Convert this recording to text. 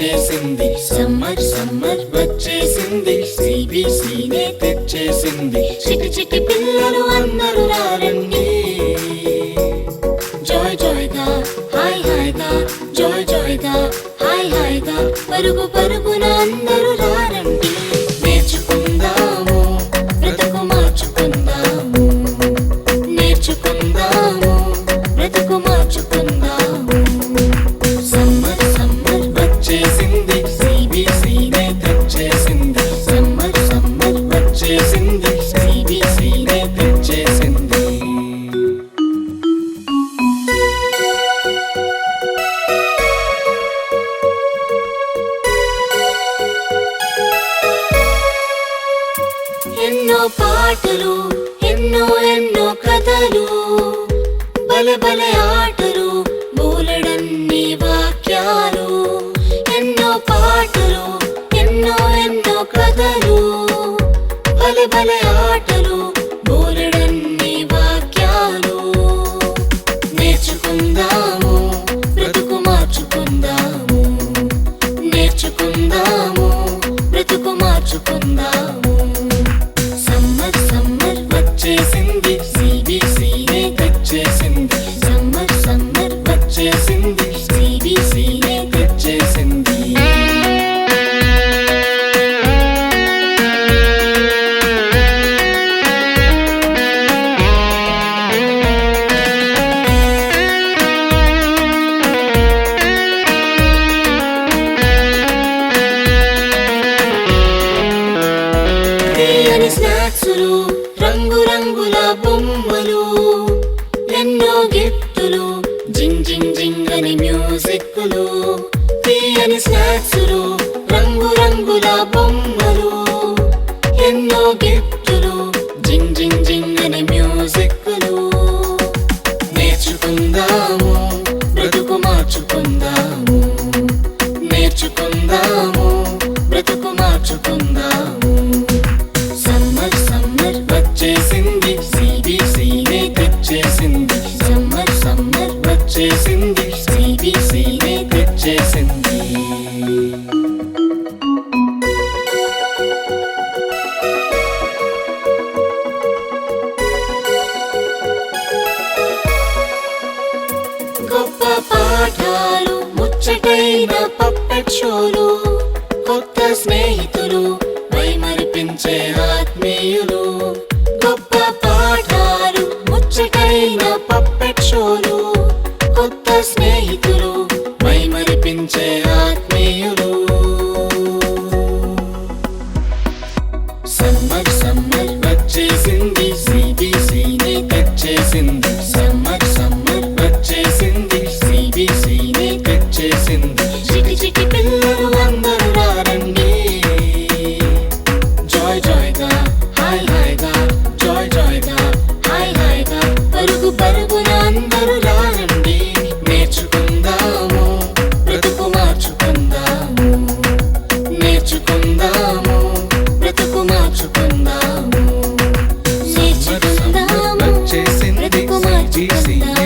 వచ్చేసింది summer summer వచ్చేసింది. సిబిసినే తెచ్చేసింది. చిటి చిటి పిల్లలు అందరూ రారండి. జాయ్ జాయ్గా హాయ్ హాయ్గా జాయ్ జాయ్గా హాయ్ హాయ్గా పరుగు పరుగున అందరూ రారండి. ఎన్నో పాటలు ఎన్నో ఎన్నో కథలు బలె బలె ఆటలు బోలెడన్ని వాక్యాలు. ఎన్నో పాటలు ఎన్నో ఎన్నో కథలు బలె బలె ఆటలు బోలెడన్ని వాక్యాలు. నేర్చుకుందాము బ్రతుకు మార్చుకుందాము. నేర్చుకుందాము బ్రతుకు మార్చుకుందాము. సిబిసినే తెచ్చేసింది సమ్మర్ సమ్మర్ వచ్చేసింది సిబిసినే తెచ్చేసింది స్నాక్సులు రంగుల బొమ్మలు ఎన్నో గిఫ్టులు జింగ్ జింగ్ జింగ్ అని మ్యూజిక్లు తీయని స్నాక్సులు రంగు రంగుల బొమ్మలు. పాఠాలు ముచ్చటైన పప్పెట్ షోలు కొత్త స్నేహితులు వైమరిపించే ఆత్మీయులు. గొప్ప పాఠాలు ముచ్చటైన పప్పెట్ షోలు కొత్త స్నేహితులు వైమరిపించే ఆత్మీయులు. సమ్మర్ సమ్మర్ వచ్చేసింది మార్చుకుందాము